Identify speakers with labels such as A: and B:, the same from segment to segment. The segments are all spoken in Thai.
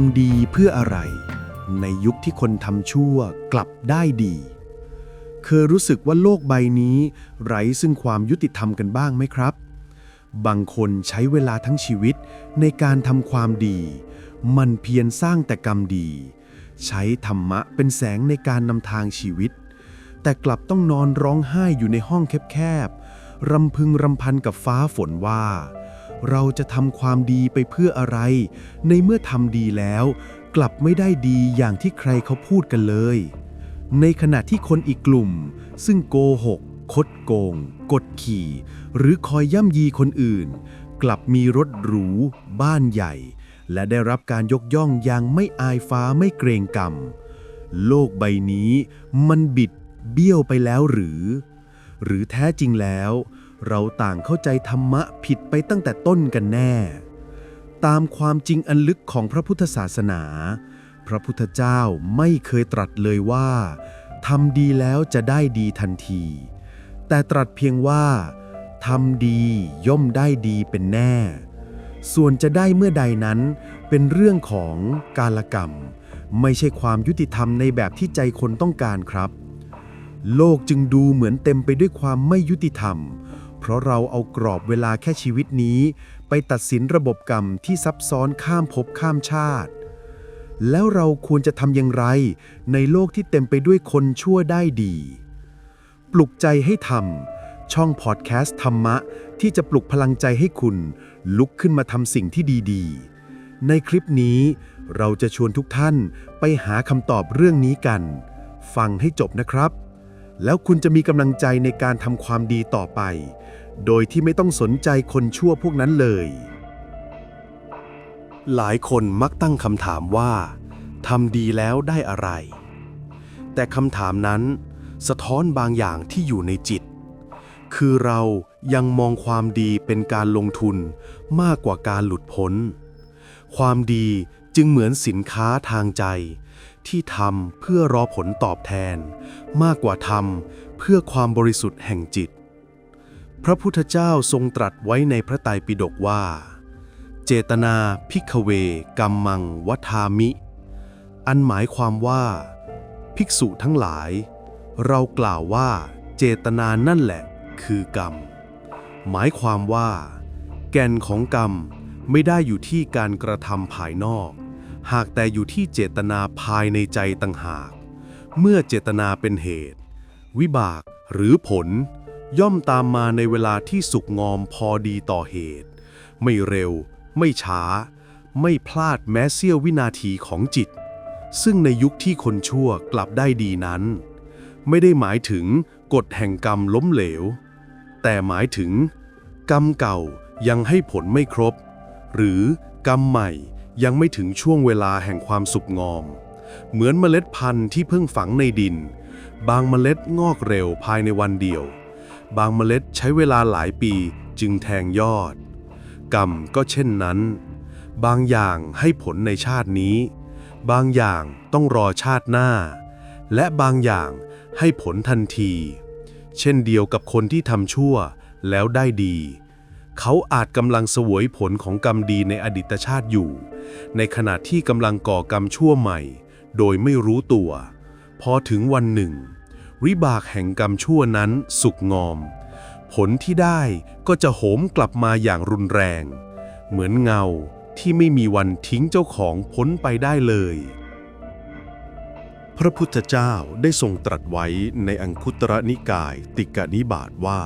A: ำดีเพื่ออะไร ในยุคที่คนทำชั่วกลับได้ดี เคยรู้สึกว่าโลกใบนี้ไร้ซึ่งความยุติธรรมกันบ้างไหมครับ บางคนใช้เวลาทั้งชีวิตในการทำความดี มันเพียรสร้างแต่กรรมดี ใช้ธรรมะเป็นแสงในการนำทางชีวิต แต่กลับต้องนอนร้องไห้อยู่ในห้องแคบๆรำพึงรำพันกับฟ้าฝนว่า เราจะทำความดีไปเพื่ออะไร ในเมื่อทำดีแล้ว กลับไม่ได้ดีอย่างที่ใครเขาพูดกันเลย ในขณะที่คนอีกกลุ่ม ซึ่งโกหก คดโกง กดขี่ หรือคอยย่ำยีคนอื่น กลับมีรถหรู บ้านใหญ่ และได้รับการยกย่องอย่างไม่อายฟ้าไม่เกรงกรรม โลกใบนี้มันบิดเบี้ยวไปแล้วหรือ หรือแท้จริงแล้ว เราต่างเข้าใจธรรมะผิดไปตั้งแต่ต้นกันแน่ ตามความจริงอันลึกของพระพุทธศาสนา พระพุทธเจ้าไม่เคยตรัสเลยว่าทำดีแล้วจะได้ดีทันที แต่ตรัสเพียงว่าทำดีย่อมได้ดีเป็นแน่ ส่วนจะได้เมื่อใดนั้น เป็นเรื่องของกาลกรรม ไม่ใช่ความยุติธรรมในแบบที่ใจคนต้องการครับ โลกจึงดูเหมือนเต็มไปด้วยความไม่ยุติธรรม เพราะเราเอากรอบเวลาแค่ชีวิตนี้ ไปตัดสินระบบกรรมที่ซับซ้อนข้ามภพข้ามชาติ แล้วเราควรจะทำอย่างไร ในโลกที่เต็มไปด้วยคนชั่วได้ดี ปลุกใจให้ทำช่องพอดแคสต์ธรรมะ ที่จะปลุกพลังใจให้คุณ ลุกขึ้นมาทำสิ่งที่ดีๆ ในคลิปนี้ เราจะชวนทุกท่านไปหาคำตอบเรื่องนี้กัน ฟังให้จบนะครับ แล้วคุณจะมีกำลังใจในการทำความดีต่อไป โดยที่ไม่ต้องสนใจคนชั่วพวกนั้นเลย หลายคนมักตั้งคำถามว่าทำดีแล้วได้อะไร แต่คำถามนั้น สะท้อนบางอย่างที่อยู่ในจิต คือเรายังมองความดีเป็นการลงทุนมากกว่าการหลุดพ้น ความดีจึงเหมือนสินค้าทางใจ ที่ทำเพื่อรอผลตอบแทน มากกว่าทำเพื่อความบริสุทธิ์แห่งจิต พระพุทธเจ้าทรงตรัสไว้ในพระไตรปิฎกว่า เจตนาพิกเวกัมมังวัฏามิ อันหมายความว่า ภิกษุทั้งหลาย เรากล่าวว่า เจตนานั่นแหละ คือกรรม หมายความว่า แก่นของกรรมไม่ได้อยู่ที่การกระทำภายนอก หากแต่อยู่ที่เจตนาภายในใจต่างหาก เมื่อเจตนาเป็นเหตุ วิบากหรือผล ย่อมตามมาในเวลาที่สุกงอมพอดีต่อเหตุ ไม่เร็ว ไม่ช้า ไม่พลาดแม้เสี้ยววินาทีของจิต ซึ่งในยุคที่คนชั่วกลับได้ดีนั้น ไม่ได้หมายถึงกฎแห่งกรรมล้มเหลว แต่หมายถึง กรรมเก่ายังให้ผลไม่ครบ หรือกรรมใหม่ ยังไม่ถึงช่วงเวลาแห่งความสุกงอม เหมือนเมล็ดพันธุ์ที่เพิ่งฝังในดิน บางเมล็ดงอกเร็วภายในวันเดียว บางเมล็ดใช้เวลาหลายปีจึงแทงยอด กรรมก็เช่นนั้น บางอย่างให้ผลในชาตินี้ บางอย่างต้องรอชาติหน้า และบางอย่างให้ผลทันที เช่นเดียวกับคนที่ทำชั่วแล้วได้ดี เขาอาจกำลังสวยผลของกรรมดีในอดีตชาติอยู่ ในขณะที่กำลังก่อกรรมชั่วใหม่ โดยไม่รู้ตัว พอถึงวันหนึ่งวิบากแห่งกรรมชั่วนั้นสุกงอม ผลที่ได้ก็จะโหมกลับมาอย่างรุนแรง เหมือนเงาที่ไม่มีวันทิ้งเจ้าของพ้นไปได้เลย พระพุทธเจ้าได้ทรงตรัสไว้ในอังคุตรนิกายติกนิบาตว่า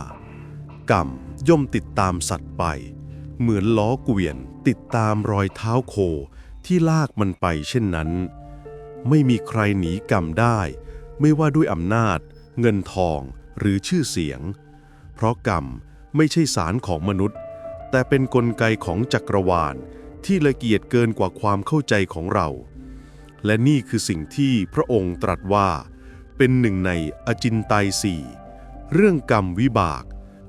A: กรรม ย่อมติดตามสัตว์ไป เหมือนล้อเกวียนติดตามรอยเท้าโคที่ลากมันไปเช่นนั้น ไม่มีใครหนีกรรมได้ ไม่ว่าด้วยอำนาจ เงินทองหรือชื่อเสียง เพราะกรรมไม่ใช่สารของมนุษย์ แต่เป็นนกลไกของจักรวาลที่ละเอียดเกินกว่าความเข้าใจของเรา และนี่คือสิ่งที่พระองค์ตรัสว่า เป็นหนึ่งในอจินไตยสี่เรื่องกรรมวิบาก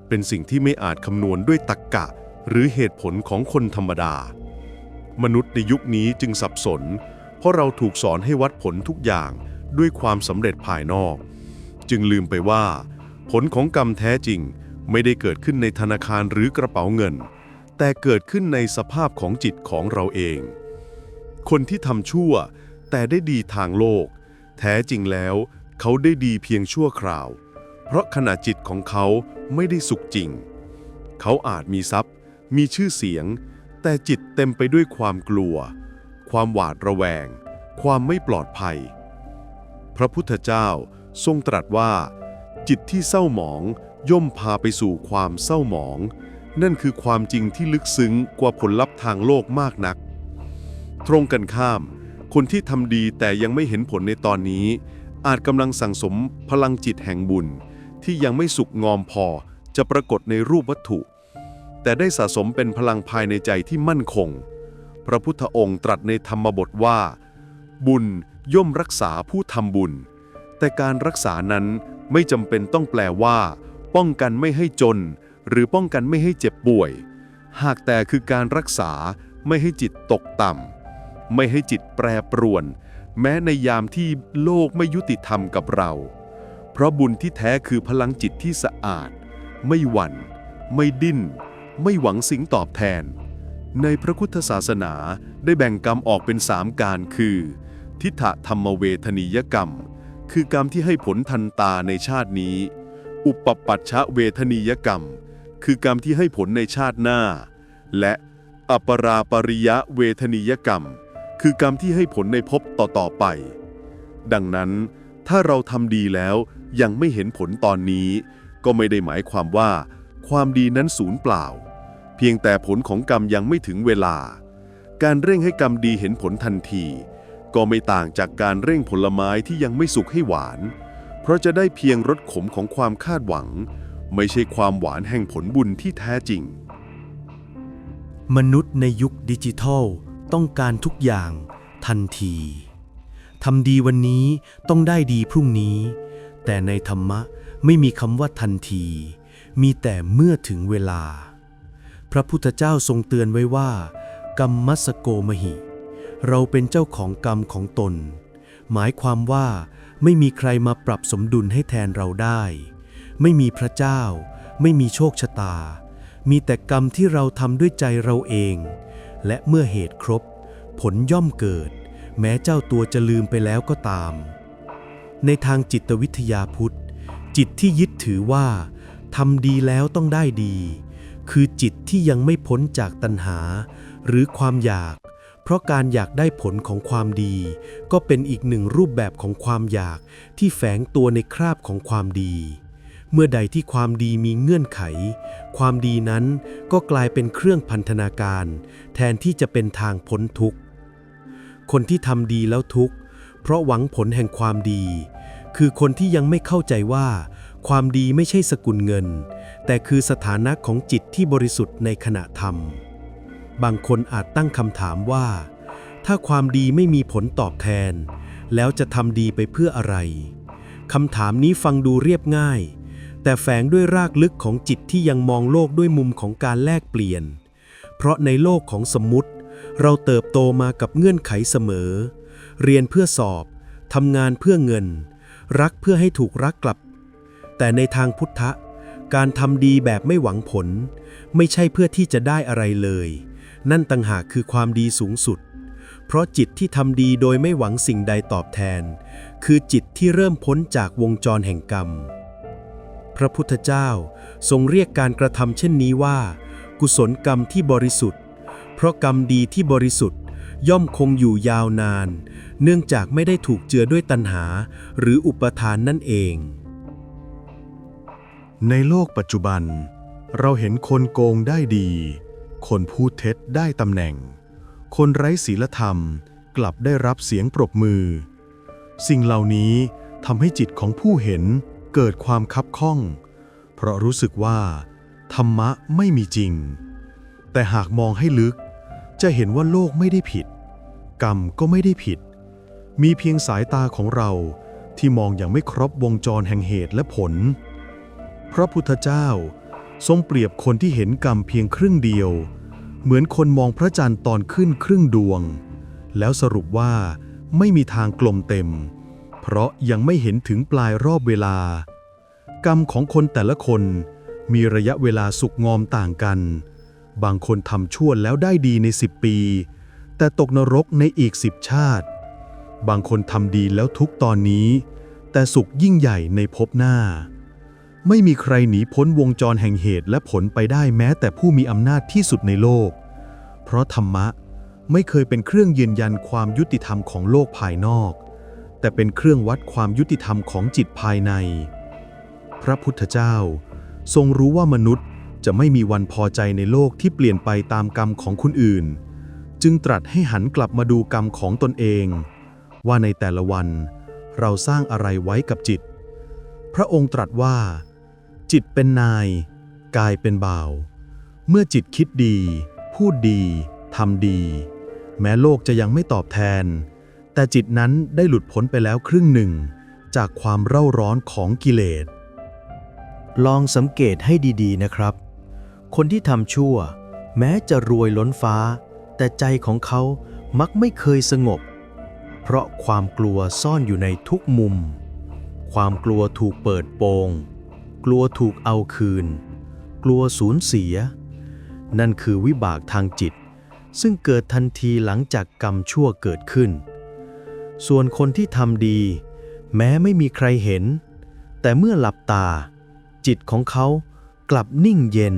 A: เป็นสิ่งที่ไม่อาจคำนวณด้วยตรรกกะ หรือเหตุผลของคนธรรมดา มนุษย์ในยุคนี้จึงสับสน เพราะเราถูกสอนให้วัดผลทุกอย่างด้วยความสำเร็จภายนอก จึงลืมไปว่า ผลของกรรมแท้จริงไม่ได้เกิดขึ้นในธนาคารหรือกระเป๋าเงิน แต่เกิดขึ้นในสภาพของจิตของเราเอง
B: คนที่ทำชั่วแต่ได้ดีทางโลก แท้จริงแล้ว เขาได้ดีเพียงชั่วคราว เพราะขณะจิตของเขาไม่ได้สุขจริง เขาอาจมีทรัพย์ มีชื่อเสียง แต่จิตเต็มไปด้วยความกลัว ความหวาดระแวง ความไม่ปลอดภัย พระพุทธเจ้าทรงตรัสว่า จิตที่เศร้าหมองย่อมพาไปสู่ความเศร้าหมอง นั่นคือความจริงที่ลึกซึ้งกว่าผลลัพธ์ทางโลกมากนัก ตรงกันข้าม คนที่ทำดีแต่ยังไม่เห็นผลในตอนนี้ อาจกำลังสั่งสมพลังจิตแห่งบุญ ที่ยังไม่สุกงอมพอจะปรากฏในรูปวัตถุ แต่ได้สะสมเป็นพลังภายในใจที่มั่นคง พระพุทธองค์ตรัสในธรรมบทว่า บุญย่อมรักษาผู้ทำบุญ แต่การรักษานั้นไม่จำเป็นต้องแปลว่า ป้องกันไม่ให้จน หรือป้องกันไม่ให้เจ็บป่วย หากแต่คือการรักษาไม่ให้จิตตกต่ำไม่ให้จิตแปรปรวน แม้ในยามที่โลกไม่ยุติธรรมกับเรา ราะบุญที่แท้คือพลังจิตที่สะอาด ไม่หวั่น ไม่ดิ้น ไม่หวังสิ่งตอบแทน ในพระพุทธศาสนาได้แบ่งกรรมออกเป็นสามการคือ ทิฏฐธรรมเวทนียกรรม คือกรรมที่ให้ผลทันตาในชาตินี้ อุปปัชชะเวทนียกรรม คือกรรมที่ให้ผลในชาติหน้า และอปราปริยะเวทนียกรรม คือกรรมที่ให้ผลในภพต่อๆไป ดังนั้นถ้าเราทำดีแล้ว ยังไม่เห็นผลตอนนี้ ก็ไม่ได้หมายความว่า ความดีนั้นสูญเปล่า เพียงแต่ผลของกรรมยังไม่ถึงเวลา การเร่งให้กรรมดีเห็นผลทันที ก็ไม่ต่างจากการเร่งผลไม้ที่ยังไม่สุกให้หวาน เพราะจะได้เพียงรสขมของความคาดหวัง ไม่ใช่ความหวานแห่งผลบุญที่แท้จริง
A: มนุษย์ในยุคดิจิทัลต้องการทุกอย่างทันทีทำดีวันนี้ต้องได้ดีพรุ่งนี้ แต่ในธรรมะไม่มีคำว่าทันที มีแต่เมื่อถึงเวลา พระพุทธเจ้าทรงเตือนไว้ว่า กรรมมัสโกมหิ เราเป็นเจ้าของกรรมของตน หมายความว่าไม่มีใครมาปรับสมดุลให้แทนเราได้ ไม่มีพระเจ้า ไม่มีโชคชะตา มีแต่กรรมที่เราทำด้วยใจเราเอง และเมื่อเหตุครบ ผลย่อมเกิด แม้เจ้าตัวจะลืมไปแล้วก็ตาม ในทางจิตวิทยาพุทธ จิตที่ยึดถือว่าทำดีแล้วต้องได้ดี คือจิตที่ยังไม่พ้นจากตัณหา หรือความอยาก เพราะการอยากได้ผลของความดี ก็เป็นอีกหนึ่งรูปแบบของความอยากที่แฝงตัวในคราบของความดี เมื่อใดที่ความดีมีเงื่อนไข ความดีนั้นก็กลายเป็นเครื่องพันธนาการ แทนที่จะเป็นทางพ้นทุกข์ คนที่ทำดีแล้วทุกข์ เพราะหวังผลแห่งความดี คือคนที่ยังไม่เข้าใจว่า ความดีไม่ใช่สกุลเงิน แต่คือสถานะของจิตที่บริสุทธิ์ในขณะทำบางคนอาจตั้งคำถามว่า ถ้าความดีไม่มีผลตอบแทน แล้วจะทำดีไปเพื่ออะไรคำถามนี้ฟังดูเรียบง่าย แต่แฝงด้วยรากลึกของจิตที่ยังมองโลกด้วยมุมของการแลกเปลี่ยน เพราะในโลกของสมมติ เราเติบโตมากับเงื่อนไขเสมอ เรียนเพื่อสอบ ทำงานเพื่อเงิน รักเพื่อให้ถูกรักกลับ แต่ในทางพุทธะ การทำดีแบบไม่หวังผล ไม่ใช่เพื่อที่จะได้อะไรเลย นั่นต่างหากคือความดีสูงสุด เพราะจิตที่ทำดีโดยไม่หวังสิ่งใดตอบแทน คือจิตที่เริ่มพ้นจากวงจรแห่งกรรม พระพุทธเจ้าทรงเรียกการกระทำเช่นนี้ว่า กุศลกรรมที่บริสุทธิ์ เพราะกรรมดีที่บริสุทธิ์ ย่อมคงอยู่ยาวนาน เนื่องจากไม่ได้ถูกเจือด้วยตัณหา หรืออุปทานนั่นเอง
B: ในโลกปัจจุบัน เราเห็นคนโกงได้ดี คนพูดเท็จได้ตำแหน่ง คนไร้ศีลธรรมกลับได้รับเสียงปรบมือ สิ่งเหล่านี้ทำให้จิตของผู้เห็นเกิดความคับข้อง เพราะรู้สึกว่า ธรรมะไม่มีจริง แต่หากมองให้ลึก จะเห็นว่าโลกไม่ได้ผิด กรรมก็ไม่ได้ผิด มีเพียงสายตาของเราที่มองอย่างไม่ครบวงจรแห่งเหตุและผล พระพุทธเจ้าทรงเปรียบคนที่เห็นกรรมเพียงครึ่งเดียว เหมือนคนมองพระจันทร์ตอนขึ้นครึ่งดวง แล้วสรุปว่าไม่มีทางกลมเต็ม เพราะยังไม่เห็นถึงปลายรอบเวลา กรรมของคนแต่ละคนมีระยะเวลาสุกงอมต่างกัน บางคนทำชั่วแล้วได้ดีใน 10 ปี
A: แต่ตกนรกในอีกสิบชาติ บางคนทำดีแล้วทุกตอนนี้ แต่สุขยิ่งใหญ่ในภพหน้า ไม่มีใครหนีพ้นวงจรแห่งเหตุและผลไปได้แม้แต่ผู้มีอำนาจที่สุดในโลก เพราะธรรมะไม่เคยเป็นเครื่องยืนยันความยุติธรรมของโลกภายนอก แต่เป็นเครื่องวัดความยุติธรรมของจิตภายใน พระพุทธเจ้าทรงรู้ว่ามนุษย์ จะไม่มีวันพอใจในโลกที่เปลี่ยนไปตามกรรมของคนอื่น จึงตรัสให้หันกลับมาดูกรรมของตนเอง ว่าในแต่ละวันเราสร้างอะไรไว้กับจิต พระองค์ตรัสว่า จิตเป็นนาย กายเป็นบ่าว เมื่อจิตคิดดี พูดดีทำดี แม้โลกจะยังไม่ตอบแทน แต่จิตนั้นได้หลุดพ้นไปแล้วครึ่งหนึ่ง จากความเร่าร้อนของกิเลส
C: ลองสังเกตให้ดี ๆ นะครับ คนที่ทำชั่ว แม้จะรวยล้นฟ้า แต่ใจของเขามักไม่เคยสงบ เพราะความกลัวซ่อนอยู่ในทุกมุม ความกลัวถูกเปิดโปง กลัวถูกเอาคืน กลัวสูญเสีย นั่นคือวิบากทางจิต ซึ่งเกิดทันทีหลังจากกรรมชั่วเกิดขึ้น ส่วนคนที่ทำดี แม้ไม่มีใครเห็น แต่เมื่อหลับตา จิตของเขากลับนิ่งเย็น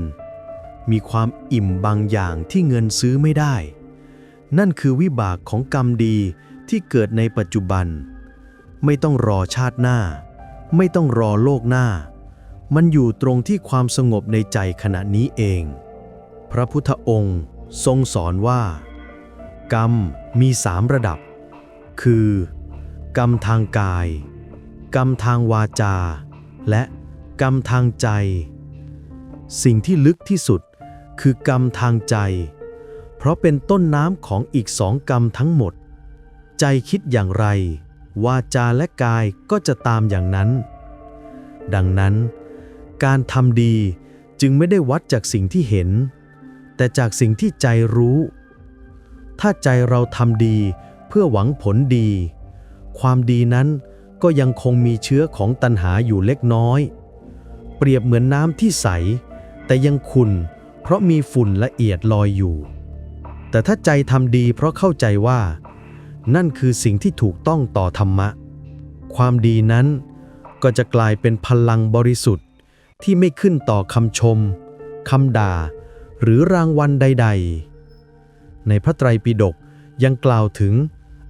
C: มีความอิ่มบางอย่างที่เงินซื้อไม่ได้ นั่นคือวิบากของกรรมดีที่เกิดในปัจจุบัน ไม่ต้องรอชาติหน้า ไม่ต้องรอโลกหน้า มันอยู่ตรงที่ความสงบในใจขณะนี้เอง พระพุทธองค์ทรงสอนว่า กรรมมีสามระดับ คือ กรรมทางกาย กรรมทางวาจา และกรรมทางใจ สิ่งที่ลึกที่สุด คือกรรมทางใจ เพราะเป็นต้นน้ำของอีกสองกรรมทั้งหมด ใจคิดอย่างไร วาจาและกายก็จะตามอย่างนั้น ดังนั้น การทำดีจึงไม่ได้วัดจากสิ่งที่เห็น แต่จากสิ่งที่ใจรู้ ถ้าใจเราทำดีเพื่อหวังผลดี ความดีนั้นก็ยังคงมีเชื้อของตัณหาอยู่เล็กน้อย เปรียบเหมือนน้ำที่ใส แต่ยังขุ่น ราะมีฝุ่นละเอียดลอยอยู่ แต่ถ้าใจทำดีเพราะเข้าใจว่า นั่นคือสิ่งที่ถูกต้องต่อธรรมะ ความดีนั้นก็จะกลายเป็นพลังบริสุทธิ์ที่ไม่ขึ้นต่อคำชมคำด่า หรือรางวัลใด ๆ ในพระไตรปิฎกยังกล่าวถึง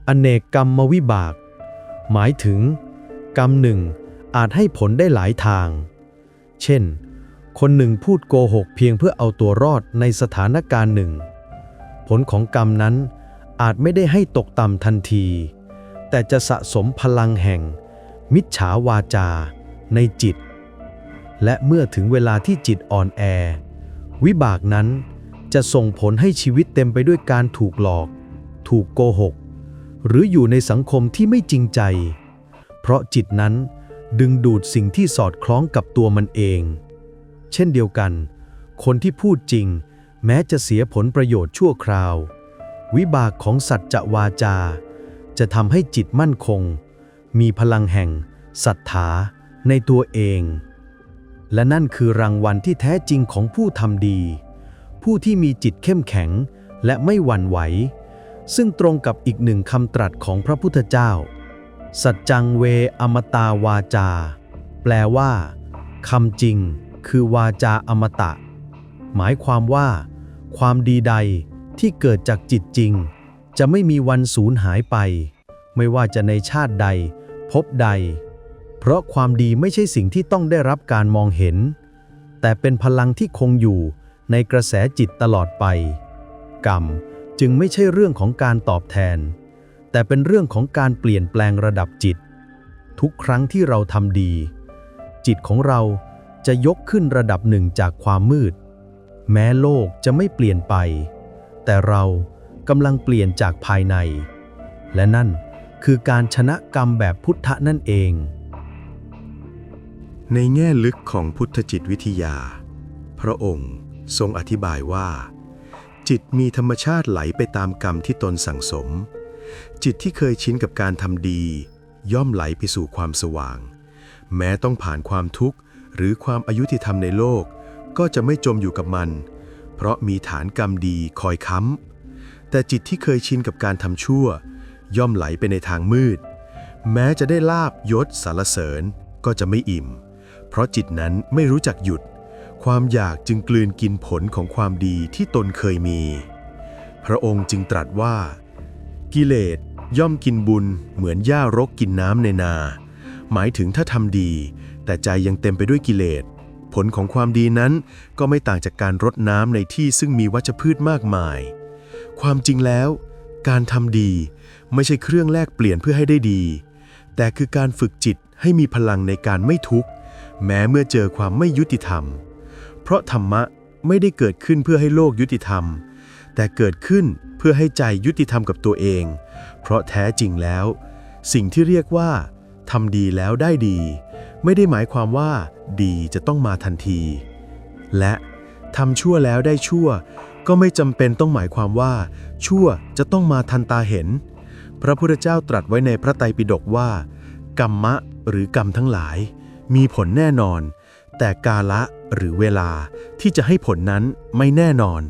C: อเนกกรรมวิบาก หมายถึง กรรมหนึ่งอาจให้ผลได้หลายทาง เช่น คนหนึ่งพูดโกหกเพียงเพื่อเอาตัวรอดในสถานการณ์หนึ่ง ผลของกรรมนั้นอาจไม่ได้ให้ตกต่ำทันที แต่จะสะสมพลังแห่ง มิจฉาวาจา ในจิต และเมื่อถึงเวลาที่จิตอ่อนแอ วิบากนั้นจะส่งผลให้ชีวิตเต็มไปด้วยการถูกหลอก ถูกโกหก หรืออยู่ในสังคมที่ไม่จริงใจ เพราะจิตนั้นดึงดูดสิ่งที่สอดคล้องกับตัวมันเอง เช่นเดียวกัน คนที่พูดจริง แม้จะเสียผลประโยชน์ชั่วคราว วิบากของสัจจะวาจา จะทำให้จิตมั่นคง มีพลังแห่งศรัทธาในตัวเอง และนั่นคือรางวัลที่แท้จริงของผู้ทำดี ผู้ที่มีจิตเข้มแข็งและไม่หวั่นไหว ซึ่งตรงกับอีกหนึ่งคำตรัสของพระพุทธเจ้า สัจจังเวอมตาวาจา แปลว่าคำจริง คือวาจาอมตะ หมายความว่า ความดีใดที่เกิดจากจิตจริง จะไม่มีวันสูญหายไป ไม่ว่าจะในชาติใด พบใด เพราะความดีไม่ใช่สิ่งที่ต้องได้รับการมองเห็น แต่เป็นพลังที่คงอยู่ในกระแสจิตตลอดไป กรรมจึงไม่ใช่เรื่องของการตอบแทน แต่เป็นเรื่องของการเปลี่ยนแปลงระดับจิต ทุกครั้งที่เราทำดี จิตของเรา จะยกขึ้นระดับหนึ่งจากความมืด แม้โลกจะไม่เปลี่ยนไป แต่เรากำลังเปลี่ยนจากภายใน และนั่นคือการชนะกรรมแบบพุทธะนั่นเอง
A: ในแง่ลึกของพุทธจิตวิทยา พระองค์ทรงอธิบายว่า จิตมีธรรมชาติไหลไปตามกรรมที่ตนสั่งสม จิตที่เคยชินกับการทำดี ย่อมไหลไปสู่ความสว่าง แม้ต้องผ่านความทุกข์ หรือความอายุติธรรมในโลก ก็จะไม่จมอยู่กับมัน เพราะมีฐานกรรมดีคอยค้ำแต่จิตที่เคยชินกับการทำชั่ว ย่อมไหลไปในทางมืด แม้จะได้ลาบยศสารเสริญก็จะไม่อิ่ม เพราะจิตนั้นไม่รู้จักหยุด ความอยากจึงกลืนกินผลของความดีที่ตนเคยมี พระองค์จึงตรัสว่า กิเลสย่อมกินบุญเหมือนหญ้ารกกินน้ำในนา หมายถึงถ้าทำดี แต่ใจยังเต็มไปด้วยกิเลส ผลของความดีนั้นก็ไม่ต่างจากการรดน้ำในที่ซึ่งมีวัชพืชมากมาย ความจริงแล้ว การทำดีไม่ใช่เครื่องแลกเปลี่ยนเพื่อให้ได้ดี แต่คือการฝึกจิตให้มีพลังในการไม่ทุกข์ แม้เมื่อเจอความไม่ยุติธรรม เพราะธรรมะไม่ได้เกิดขึ้นเพื่อให้โลกยุติธรรม แต่เกิดขึ้นเพื่อให้ใจยุติธรรมกับตัวเอง เพราะแท้จริงแล้ว สิ่งที่เรียกว่าทำดีแล้วได้ดี ไม่ได้หมายความว่า ดีจะต้องมาทันที และทำชั่วแล้วได้ชั่ว ก็ไม่จำเป็นต้องหมายความว่า ชั่วจะต้องมาทันตาเห็น พระพุทธเจ้าตรัสไว้ในพระไตรปิฎกว่า กรรมะหรือกรรมทั้งหลาย มีผลแน่นอน แต่กาละหรือเวลาที่จะให้ผลนั้นไม่แน่นอน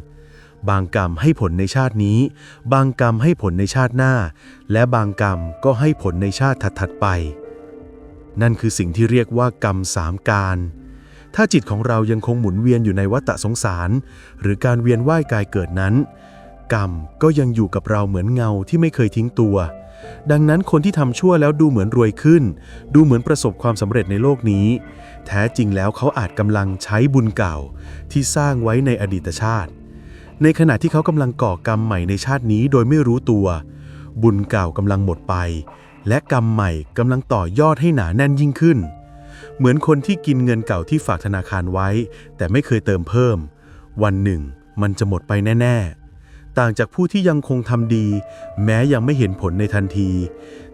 A: บางกรรมให้ผลในชาตินี้ บางกรรมให้ผลในชาติหน้า และบางกรรมก็ให้ผลในชาติถัดๆไป นั่นคือสิ่งที่เรียกว่ากรรมสามการ ถ้าจิตของเรายังคงหมุนเวียนอยู่ในวัฏสงสาร หรือการเวียนว่ายกายเกิดนั้น กรรมก็ยังอยู่กับเราเหมือนเงาที่ไม่เคยทิ้งตัว ดังนั้นคนที่ทำชั่วแล้วดูเหมือนรวยขึ้น ดูเหมือนประสบความสำเร็จในโลกนี้ แท้จริงแล้วเขาอาจกำลังใช้บุญเก่า ที่สร้างไว้ในอดีตชาติ ในขณะที่เขากำลังก่อกรรมใหม่ในชาตินี้โดยไม่รู้ตัว บุญเก่ากำลังหมดไป และกรรมใหม่กำลังต่อยอดให้หนาแน่นยิ่งขึ้น เหมือนคนที่กินเงินเก่าที่ฝากธนาคารไว้ แต่ไม่เคยเติมเพิ่ม วันหนึ่ง มันจะหมดไปแน่ ๆ ต่างจากผู้ที่ยังคงทำดี แม้ยังไม่เห็นผลในทันที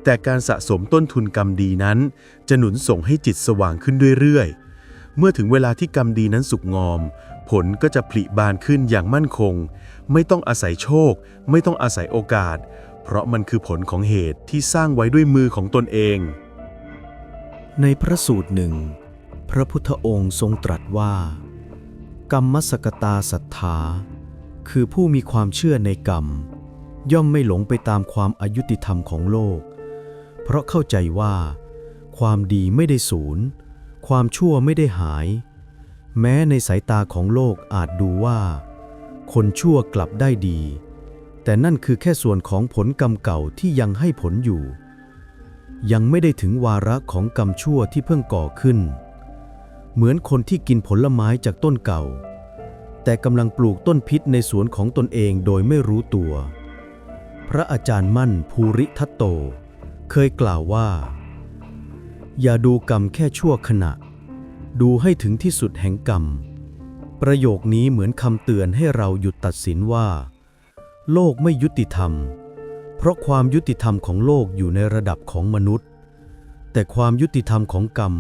A: แต่การสะสมต้นทุนกรรมดีนั้น จะหนุนส่งให้จิตสว่างขึ้นเรื่อยๆ เมื่อถึงเวลาที่กรรมดีนั้นสุกงอม ผลก็จะผลิบานขึ้นอย่างมั่นคง ไม่ต้องอาศัยโชค ไม่ต้องอาศัยโอกาส เพราะมันคือผลของเหตุที่สร้างไว้ด้วยมือของตนเอง
C: ในพระสูตรหนึ่ง พระพุทธองค์ทรงตรัสว่า กรรมสกตาศรัทธา คือผู้มีความเชื่อในกรรม ย่อมไม่หลงไปตามความอายุติธรรมของโลก เพราะเข้าใจว่า ความดีไม่ได้สูญความชั่วไม่ได้หาย แม้ในสายตาของโลกอาจดูว่า คนชั่วกลับได้ดี แต่นั่นคือแค่ส่วนของผลกรรมเก่าที่ยังให้ผลอยู่ ยังไม่ได้ถึงวาระของกรรมชั่วที่เพิ่งก่อขึ้น เหมือนคนที่กินผลไม้จากต้นเก่า แต่กำลังปลูกต้นพิษในสวนของตนเองโดยไม่รู้ตัว พระอาจารย์มั่นภูริทัตโต เคยกล่าวว่า อย่าดูกรรมแค่ชั่วขณะ ดูให้ถึงที่สุดแห่งกรรม ประโยคนี้เหมือนคำเตือนให้เราหยุดตัดสินว่า โลกไม่ยุติธรรม เพราะความยุติธรรมของโลกอยู่ในระดับของมนุษย์ แต่ความยุติธรรมของกรรม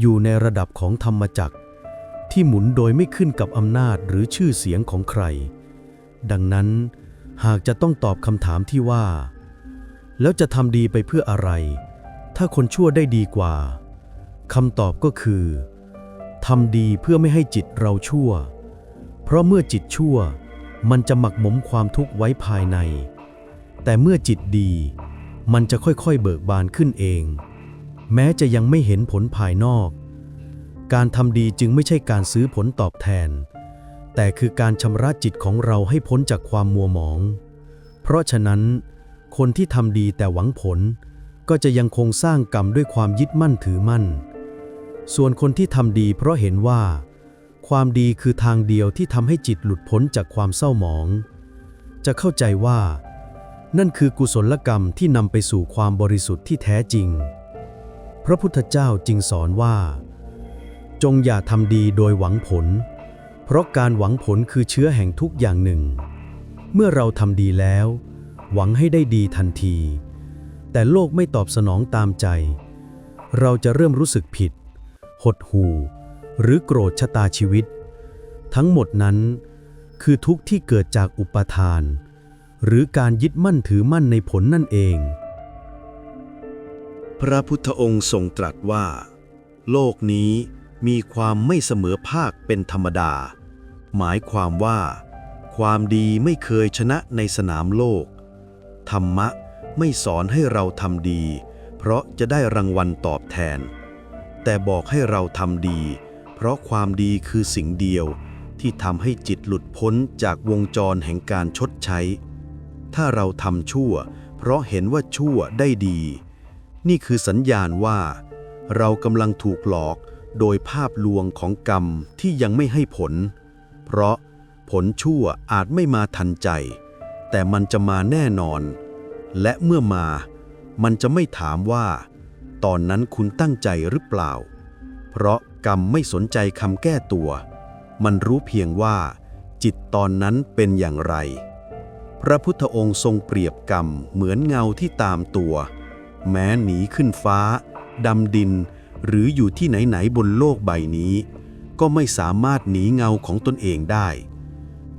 C: อยู่ในระดับของธรรมจักร ที่หมุนโดยไม่ขึ้นกับอำนาจหรือชื่อเสียงของใคร ดังนั้น หากจะต้องตอบคำถามที่ว่า แล้วจะทำดีไปเพื่ออะไร ถ้าคนชั่วได้ดีกว่าคำตอบก็คือทำดีเพื่อไม่ให้จิตเราชั่ว เพราะเมื่อจิตชั่ว มันจะหมักหมมความทุกข์ไว้ภายใน แต่เมื่อจิตดี มันจะค่อยๆเบิกบานขึ้นเอง แม้จะยังไม่เห็นผลภายนอก การทำดีจึงไม่ใช่การซื้อผลตอบแทน แต่คือการชำระจิตของเราให้พ้นจากความมัวหมอง เพราะฉะนั้น คนที่ทำดีแต่หวังผล ก็จะยังคงสร้างกรรมด้วยความยึดมั่นถือมั่น ส่วนคนที่ทำดีเพราะเห็นว่า ความดีคือทางเดียวที่ทำให้จิตหลุดพ้นจากความเศร้าหมอง จะเข้าใจว่า นั่นคือกุศลกรรมที่นำไปสู่ความบริสุทธิ์ที่แท้จริง พระพุทธเจ้าจึงสอนว่า จงอย่าทำดีโดยหวังผล เพราะการหวังผลคือเชื้อแห่งทุกอย่างหนึ่ง เมื่อเราทำดีแล้ว หวังให้ได้ดีทันที แต่โลกไม่ตอบสนองตามใจ เราจะเริ่มรู้สึกผิด หดหู่ หรือโกรธชะตาชีวิต ทั้งหมดนั้น คือทุกข์ที่เกิดจากอุปทาน หรือการยึดมั่นถือมั่นในผลนั่นเอง
A: พระพุทธองค์ทรงตรัสว่า โลกนี้มีความไม่เสมอภาคเป็นธรรมดา หมายความว่า ความดีไม่เคยชนะในสนามโลก ธรรมะไม่สอนให้เราทำดี เพราะจะได้รางวัลตอบแทน แต่บอกให้เราทำดี ราะความดีคือสิ่งเดียวที่ทำให้จิตหลุดพ้นจากวงจรแห่งการชดใช้ ถ้าเราทำชั่ว เพราะเห็นว่าชั่วได้ดี นี่คือสัญญาณว่า เรากำลังถูกหลอกโดยภาพลวงของกรรมที่ยังไม่ให้ผล เพราะผลชั่วอาจไม่มาทันใจ แต่มันจะมาแน่นอน และเมื่อมา มันจะไม่ถามว่า ตอนนั้นคุณตั้งใจหรือเปล่า เพราะ กรรมไม่สนใจคำแก้ตัว มันรู้เพียงว่า จิตตอนนั้นเป็นอย่างไร พระพุทธองค์ทรงเปรียบกรรมเหมือนเงาที่ตามตัว แม้หนีขึ้นฟ้า ดำดิน หรืออยู่ที่ไหนๆบนโลกใบนี้ ก็ไม่สามารถหนีเงาของตนเองได้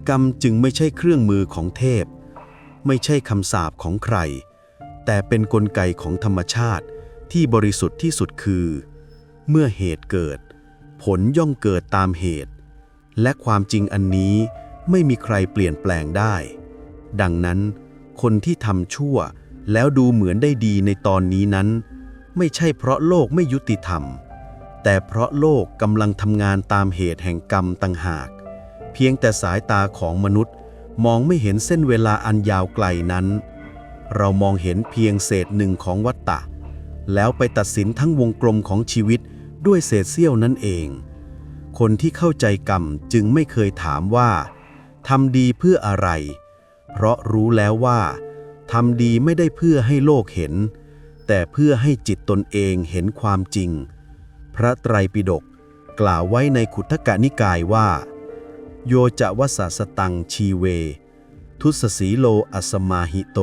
A: กรรมจึงไม่ใช่เครื่องมือของเทพ ไม่ใช่คำสาปของใคร แต่เป็นนกลไกของธรรมชาติที่บริสุทธิ์ที่สุดคือ เมื่อเหตุเกิด ผลย่อมเกิดตามเหตุ และความจริงอันนี้ไม่มีใครเปลี่ยนแปลงได้ ดังนั้น คนที่ทำชั่วแล้วดูเหมือนได้ดีในตอนนี้นั้น ไม่ใช่เพราะโลกไม่ยุติธรรม แต่เพราะโลกกำลังทำงานตามเหตุแห่งกรรมต่างหาก เพียงแต่สายตาของมนุษย์มองไม่เห็นเส้นเวลาอันยาวไกลนั้น เรามองเห็นเพียงเศษหนึ่งของวัฏฏะแล้วไปตัดสินทั้งวงกลมของชีวิต ด้วยเศษเสี้ยวนั่นเอง คนที่เข้าใจกรรมจึงไม่เคยถามว่าทำดีเพื่ออะไร เพราะรู้แล้วว่าทำดีไม่ได้เพื่อให้โลกเห็น แต่เพื่อให้จิตตนเองเห็นความจริง พระไตรปิฎกกล่าวไว้ในขุทกนิกายว่า โยจะวสสตังชีเว ทุสสีโลอสมาหิโต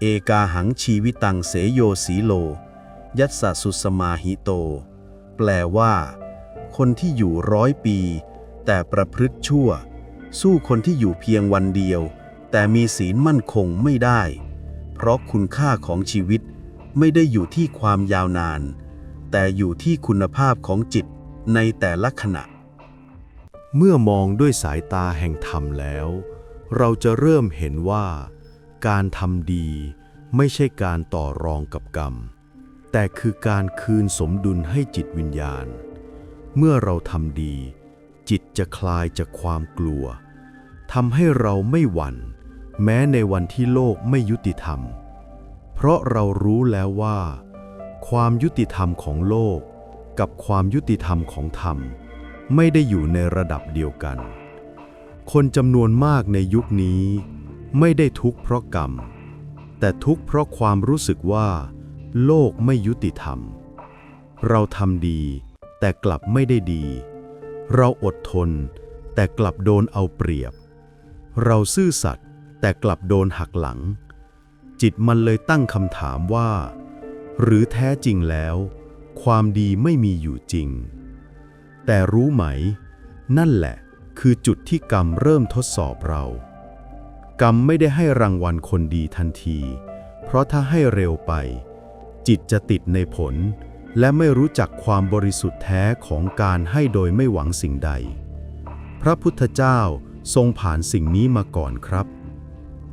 A: เอกาหังชีวิตังเสโยสีโล ยัสสสุสมาหิโต ลว่า คนที่อยู่ร้อยปี แต่ประพฤติชั่ว สู้คนที่อยู่เพียงวันเดียว แต่มีศีลมั่นคงไม่ได้ เพราะคุณค่าของชีวิตไม่ได้อยู่ที่ความยาวนาน แต่อยู่ที่คุณภาพของจิตในแต่ละขณะ
D: เมื่อมองด้วยสายตาแห่งธรรมแล้ว เราจะเริ่มเห็นว่า การทำดีไม่ใช่การต่อรองกับกรรม แต่คือการคืนสมดุลให้จิตวิญญาณ เมื่อเราทำดี จิตจะคลายจากความกลัวทำให้เราไม่หวั่น แม้ในวันที่โลกไม่ยุติธรรม เพราะเรารู้แล้วว่า ความยุติธรรมของโลก กับความยุติธรรมของธรรม ไม่ได้อยู่ในระดับเดียวกัน คนจำนวนมากในยุคนี้ ไม่ได้ทุกข์เพราะกรรม แต่ทุกข์เพราะความรู้สึกว่า โลกไม่ยุติธรรม เราทำดีแต่กลับไม่ได้ดี เราอดทน แต่กลับโดนเอาเปรียบ เราซื่อสัตย์แต่กลับโดนหักหลัง จิตมันเลยตั้งคำถามว่า หรือแท้จริงแล้ว ความดีไม่มีอยู่จริง แต่รู้ไหม นั่นแหละ คือจุดที่กรรมเริ่มทดสอบเรา กรรมไม่ได้ให้รางวัลคนดีทันที เพราะถ้าให้เร็วไป จิตจะติดในผล และไม่รู้จักความบริสุทธิ์แท้ของการให้โดยไม่หวังสิ่งใด พระพุทธเจ้าทรงผ่านสิ่งนี้มาก่อนครับ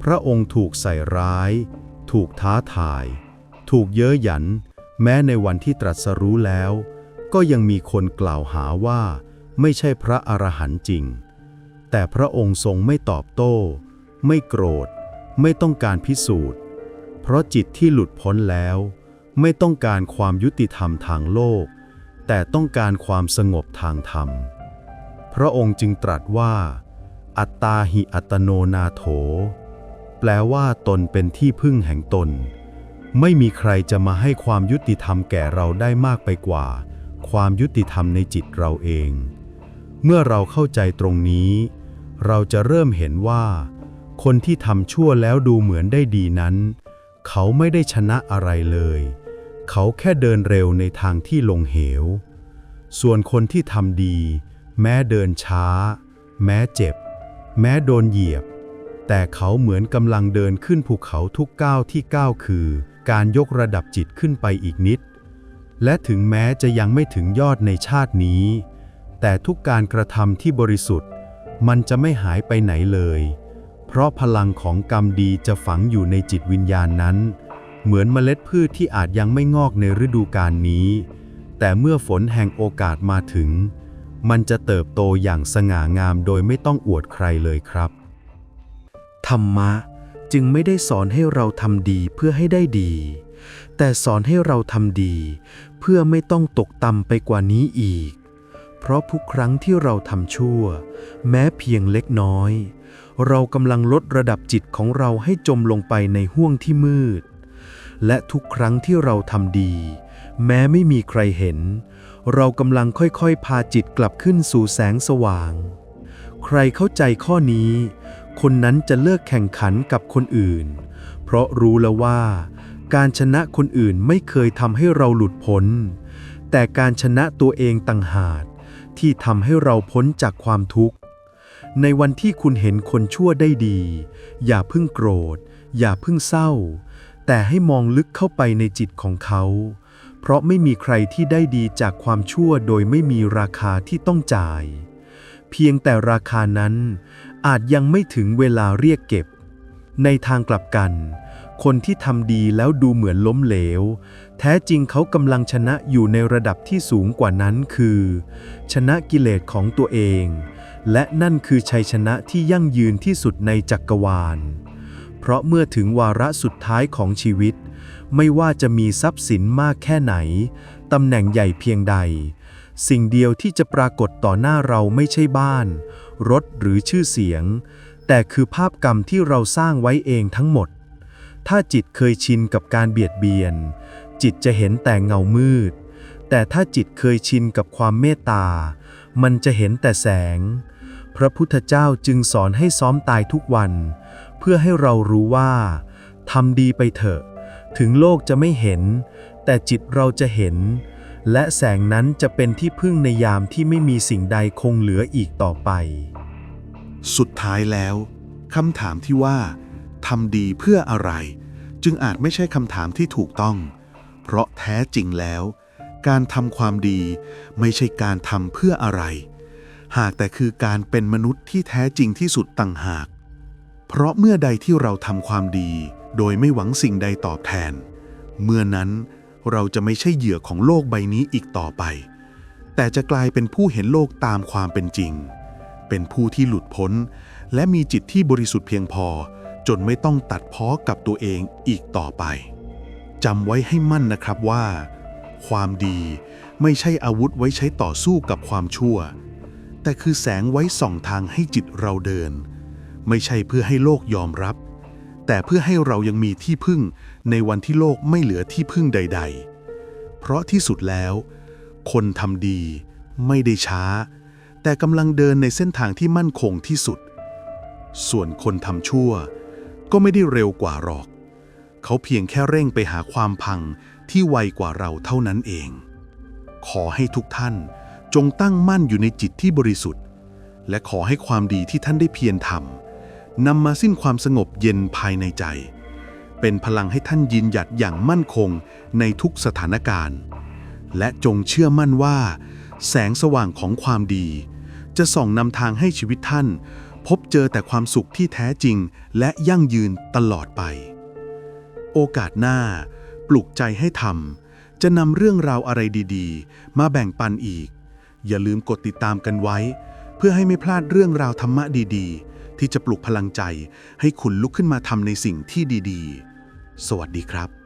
D: พระองค์ถูกใส่ร้าย ถูกท้าทาย ถูกเย้ยหยัน แม้ในวันที่ตรัสรู้แล้ว ก็ยังมีคนกล่าวหาว่าไม่ใช่พระอรหันต์จริง แต่พระองค์ทรงไม่ตอบโต้ ไม่โกรธ ไม่ต้องการพิสูจน์ เพราะจิตที่หลุดพ้นแล้ว ไม่ต้องการความยุติธรรมทางโลก แต่ต้องการความสงบทางธรรม พระองค์จึงตรัสว่า อัตตาหิอัตโนนาโถ แปลว่าตนเป็นที่พึ่งแห่งตน ไม่มีใครจะมาให้ความยุติธรรมแก่เราได้มากไปกว่า ความยุติธรรมในจิตเราเอง เมื่อเราเข้าใจตรงนี้ เราจะเริ่มเห็นว่า คนที่ทำชั่วแล้วดูเหมือนได้ดีนั้นเขาไม่ได้ชนะอะไรเลย เขาแค่เดินเร็วในทางที่ลงเหว ส่วนคนที่ทำดี แม้เดินช้า แม้เจ็บ แม้โดนเหยียบ แต่เขาเหมือนกำลังเดินขึ้นภูเขาทุกก้าวที่ก้าวคือ การยกระดับจิตขึ้นไปอีกนิด และถึงแม้จะยังไม่ถึงยอดในชาตินี้ แต่ทุกการกระทำที่บริสุทธิ์ มันจะไม่หายไปไหนเลย เพราะพลังของกรรมดีจะฝังอยู่ในจิตวิญญาณนั้น เหมือนเมล็ดพืชที่อาจยังไม่งอกในฤดูกาลนี้ แต่เมื่อฝนแห่งโอกาสมาถึง มันจะเติบโตอย่างสง่างามโดยไม่ต้องอวดใครเลยครับ
C: ธรรมะจึงไม่ได้สอนให้เราทำดีเพื่อให้ได้ดี แต่สอนให้เราทำดี เพื่อไม่ต้องตกต่ำไปกว่านี้อีก เพราะทุกครั้งที่เราทำชั่ว แม้เพียงเล็กน้อย เรากำลังลดระดับจิตของเราให้จมลงไปในห้วงที่มืด และทุกครั้งที่เราทำดี แม้ไม่มีใครเห็น เรากำลังค่อยๆ พาจิตกลับขึ้นสู่แสงสว่าง ใครเข้าใจข้อนี้ คนนั้นจะเลิกแข่งขันกับคนอื่น เพราะรู้แล้วว่า การชนะคนอื่นไม่เคยทำให้เราหลุดพ้น แต่การชนะตัวเองต่างหากที่ทำให้เราพ้นจากความทุกข์ ในวันที่คุณเห็นคนชั่วได้ดี อย่าเพิ่งโกรธ อย่าเพิ่งเศร้า แต่ให้มองลึกเข้าไปในจิตของเขา เพราะไม่มีใครที่ได้ดีจากความชั่วโดยไม่มีราคาที่ต้องจ่าย เพียงแต่ราคานั้นอาจยังไม่ถึงเวลาเรียกเก็บ ในทางกลับกัน คนที่ทำดีแล้วดูเหมือนล้มเหลว แท้จริงเขากำลังชนะอยู่ในระดับที่สูงกว่านั้นคือ ชนะกิเลสของตัวเอง และนั่นคือชัยชนะที่ยั่งยืนที่สุดในจักรวาล เพราะเมื่อถึงวาระสุดท้ายของชีวิต ไม่ว่าจะมีทรัพย์สินมากแค่ไหน ตำแหน่งใหญ่เพียงใด สิ่งเดียวที่จะปรากฏต่อหน้าเราไม่ใช่บ้าน รถหรือชื่อเสียง แต่คือภาพกรรมที่เราสร้างไว้เองทั้งหมด ถ้าจิตเคยชินกับการเบียดเบียน จิตจะเห็นแต่เงามืด แต่ถ้าจิตเคยชินกับความเมตตา มันจะเห็นแต่แสง พระพุทธเจ้าจึงสอนให้ซ้อมตายทุกวัน เพื่อให้เรารู้ว่าทำดีไปเถอะ ถึงโลกจะไม่เห็น แต่จิตเราจะเห็น และแสงนั้นจะเป็นที่พึ่งในยามที่ไม่มีสิ่งใดคงเหลืออีกต่อไป
B: สุดท้ายแล้วคำถามที่ว่าทำดีเพื่ออะไร จึงอาจไม่ใช่คำถามที่ถูกต้อง เพราะแท้จริงแล้ว การทำความดีไม่ใช่การทำเพื่ออะไร หากแต่คือการเป็นมนุษย์ที่แท้จริงที่สุดต่างหาก เพราะเมื่อใดที่เราทำความดี โดยไม่หวังสิ่งใดตอบแทน เมื่อนั้นเราจะไม่ใช่เหยื่อของโลกใบนี้อีกต่อไป แต่จะกลายเป็นผู้เห็นโลกตามความเป็นจริง เป็นผู้ที่หลุดพ้น และมีจิตที่บริสุทธิ์เพียงพอ จนไม่ต้องตัดพ้อกับตัวเองอีกต่อไปจำไว้ให้มั่นนะครับว่า ความดีไม่ใช่อาวุธไว้ใช้ต่อสู้กับความชั่ว แต่คือแสงไว้ส่องทางให้จิตเราเดิน ไม่ใช่เพื่อให้โลกยอมรับ แต่เพื่อให้เรายังมีที่พึ่งในวันที่โลกไม่เหลือที่พึ่งใด ๆ เพราะที่สุดแล้ว คนทำดี ไม่ได้ช้า แต่กำลังเดินในเส้นทางที่มั่นคงที่สุด ส่วนคนทำชั่ว ก็ไม่ได้เร็วกว่าหรอก เขาเพียงแค่เร่งไปหาความพังที่ไวกว่าเราเท่านั้นเอง ขอให้ทุกท่านจงตั้งมั่นอยู่ในจิตที่บริสุทธิ์ และขอให้ความดีที่ท่านได้เพียรทำ นำมาสิ้นความสงบเย็นภายในใจ เป็นพลังให้ท่านยืนหยัดอย่างมั่นคงในทุกสถานการณ์ และจงเชื่อมั่นว่า แสงสว่างของความดี จะส่องนำทางให้ชีวิตท่าน พบเจอแต่ความสุขที่แท้จริงและยั่งยืนตลอดไป โอกาสหน้า ปลุกใจให้ทำจะนำเรื่องราวอะไรดีๆ มาแบ่งปันอีก อย่าลืมกดติดตามกันไว้ เพื่อให้ไม่พลาดเรื่องราวธรรมะดีๆ ที่จะปลุกพลังใจ ให้คุณลุกขึ้นมาทำในสิ่งที่ดี ๆ สวัสดีครับ